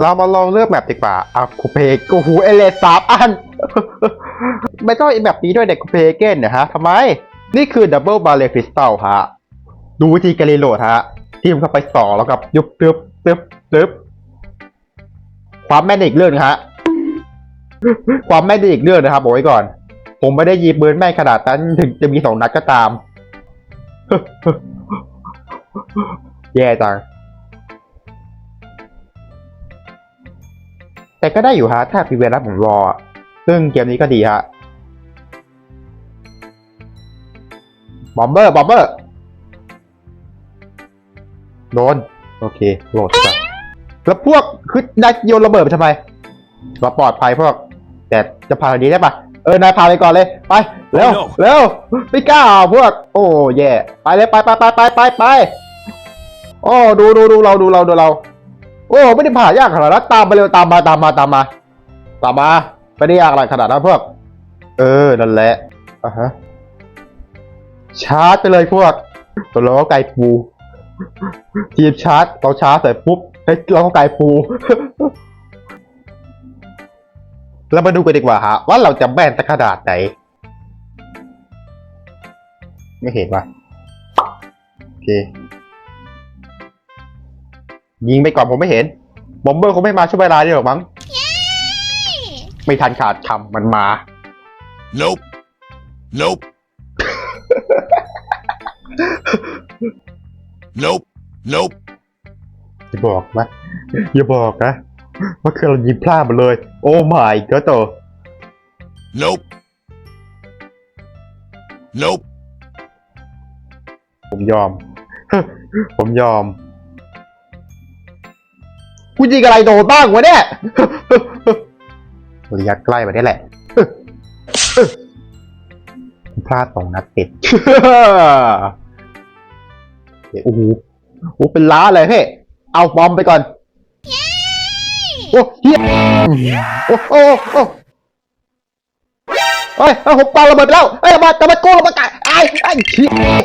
เรามาลองเลือกแมปดีกว่าอะคูเพกโอ้โหเอเลสสามอัน ไม่ต้องอีแบบนี้ด้วยเด็กคูเพเกนนะฮะทำไม นี่คือดับเบิลบาเลคริสตัลฮะ ดูวิธีการรีโหลดฮะ ทีมเข้าไปสองแล้วกับยุบตึบตึบตึบความแม่นอีกเรื่องนะฮะ ความแม่นอีกเรื่องนะครับบอกไว้ก่อน ผมไม่ได้ยิงปืนแม่นขนาดนั้นถึงจะมีสองนัดก็ตาม แย่จัง แต่ก็ได้อยู่ฮะถ้าพีเวรับผมรออะซึ่งเกมนี้ก็ดีฮะบอมเบอร์บอมเบอร์โดน โอเคโหลดจ้ะแล้วพวกคือนายโยนระเบิดไปทำไมเราปลอดภัยพวก แต่จะพาทางนี้ได้ปะเออนายพาไปก่อนเลย ไปเร็วเร็วไม่กล้าอะพวก โอ้แย่ไปเลยไปไปไปไปไปไปโอ้ดูดูดูเราดูเราดูเรา โอ้ไม่ได้ผ่ายากขนาดนั้นตามมาเร็วตามมาตามมาตามมา ตามมาไม่ได้ยากอะไรขนาดนั้นพวก เออนั่นแหละอะฮะชาร์จไปเลยพวกตัวเราก็ไก่ปูทีมชาร์จเราชาร์จเสร็จปุ๊บเฮ้ยเราก็ไก่ปูเรามาดูกันดีกว่าฮะว่าเราจะแม่นสักขนาดไหนไม่เห็นว่ะโอเค ยิงไปก่อนผมไม่เห็น บอมเบอร์คงไม่มาช่วยเวลานี่หรอกมั้ง ไม่ทันขาดคำมันมา Nope. Nope. nope. Nope. อย่าบอกนะ อย่าบอกนะ ว่าคือเรายิงพลาดหมาเลย โอ้ my god ตัว Nope. Nope. ผมยอม ผมยอม กูยิงอะไรโดนบ้างวะเนี่ยระยะใกล้มาได้แหละพลาดสองนัดติดโอ้โหโอ้โหเป็นล้าเลยเฮ้ยเอาบอมไปก่อน โอ้เฮียโอ้โอ้โอ้เฮ้ยเฮ้ยผมปาระเบิดไปแล้วเฮ้ยระเบิดระเบิดกูระเบิดไอ้ไอ้ไอ้เหี้ย